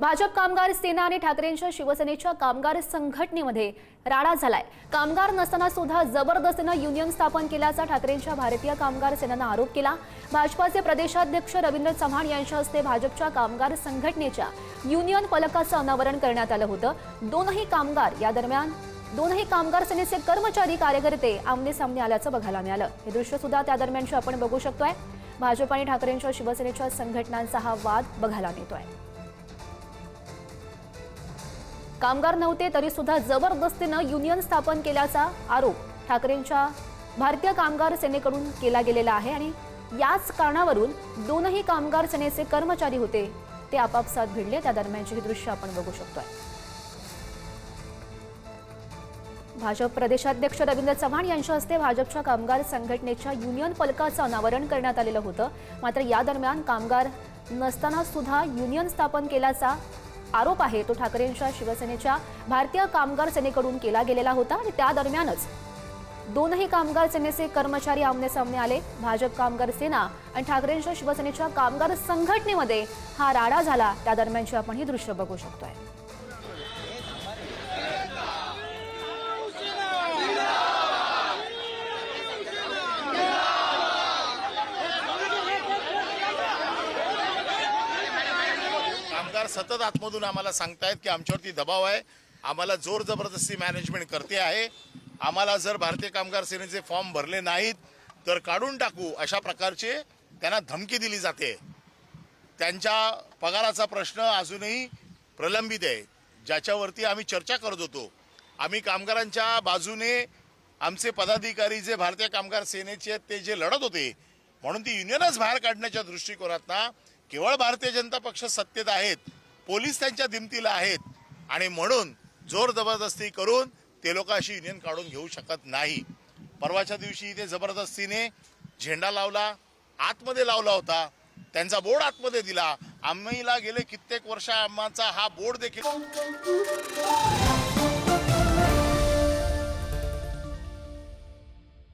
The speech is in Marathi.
भाजप कामगार सेना आणि ठाकरेंच्या शिवसेनेच्या कामगार संघटनेमध्ये राडा झालाय. कामगार नसताना सुद्धा जबरदस्तीनं युनियन स्थापन केल्याचा ठाकरेंच्या भारतीय कामगार सेनेनं आरोप केला. भाजपाचे प्रदेशाध्यक्ष रवींद्र चव्हाण यांच्या हस्ते भाजपच्या कामगार संघटनेच्या युनियन फलकाचं अनावरण करण्यात आलं होतं. दोनही कामगार या दरम्यान दोनही कामगार सेनेचे कर्मचारी कार्यकर्ते आमने सामने आल्याचं बघायला मिळालं. हे दृश्य सुद्धा त्या दरम्यानचे आपण बघू शकतोय. भाजप आणि ठाकरेंच्या शिवसेनेच्या संघटनांचा हा वाद बघायला मिळतोय. कामगार नव्हते तरी सुद्धा जबरदस्तीनं युनियन स्थापन केल्याचा आरोप ठाकरेंच्या भारतीय कामगार सेनेकडून केला गेलेला आहे आणि याच कारणावरून दोनही कामगार सेनेचे कर्मचारी होते ते आपापसात भिडले. त्या दरम्यानची ही दृश्य आपण बघू शकतोय. भाजप प्रदेशाध्यक्ष रवींद्र चव्हाण यांच्या हस्ते भाजपच्या कामगार संघटनेच्या युनियन फलकाचं अनावरण करण्यात आलेलं होतं. मात्र या दरम्यान कामगार नसताना सुद्धा युनियन स्थापन केल्याचा आरोप आहे तो ठाकरेंच्या शिवसेनेच्या भारतीय कामगार सेनेकडून केला गेलेला होता आणि त्या दरम्यानच दोनही कामगार सेनेचे कर्मचारी आमने सामने आले. भाजप कामगार सेना आणि ठाकरेंच्या शिवसेनेच्या कामगार संघटनेमध्ये हा राडा झाला. त्या दरम्यानची आपण ही दृश्य बघू शकतोय. कामगार सतत आतमधून आम्हाला सांगतायत की आमच्यावरती दबाव आहे. आम्हाला जोर जबरदस्ती मॅनेजमेंट करते आहे. आम्हाला जर भारतीय कामगार सेनेचे फॉर्म भरले नाहीत तर काढून टाकू अशा प्रकारचे त्यांना धमकी दिली जाते. त्यांच्या पगाराचा प्रश्न अजूनही प्रलंबित आहे. ज्याच्यावरती आम्ही चर्चा करत होतो. आम्ही कामगारांच्या बाजूने आमचे पदाधिकारी जे भारतीय कामगार सेनेचे आहेत ते जे लढत होते म्हणून ती युनियनच बाहेर काढण्याच्या दृष्टिकोनातना केवळ भारतीय जनता पक्ष सत्तेत आहेत पोलीस त्यांच्या दिमतीला आहेत आणि म्हणून जोर जबरदस्ती करून ते लोक अशी युनियन काढून घेऊ शकत नाही. परवाच्या दिवशी इथे जबरदस्तीने झेंडा लावला आतमध्ये लावला होता त्यांचा बोर्ड आतमध्ये दिला. आम्हीला गेले कित्येक वर्ष आम्हाचा हा बोर्ड देखील